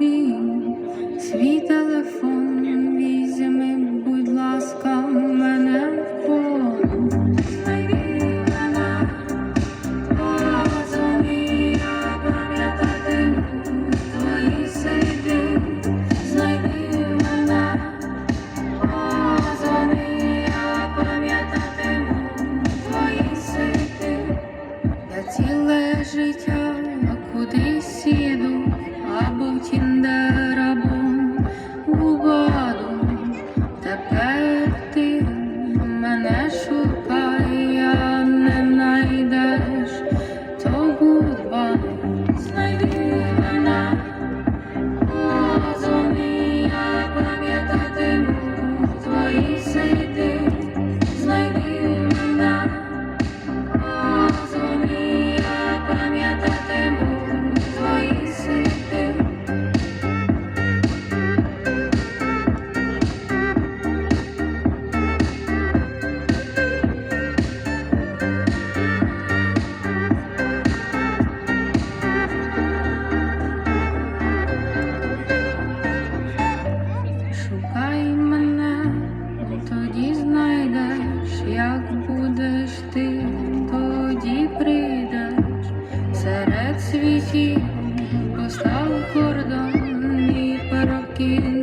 тобі свій телефон, візьми, будь ласка, мене в полон. Ціле життя кудись їду, або в світі, постав кордон і парокін.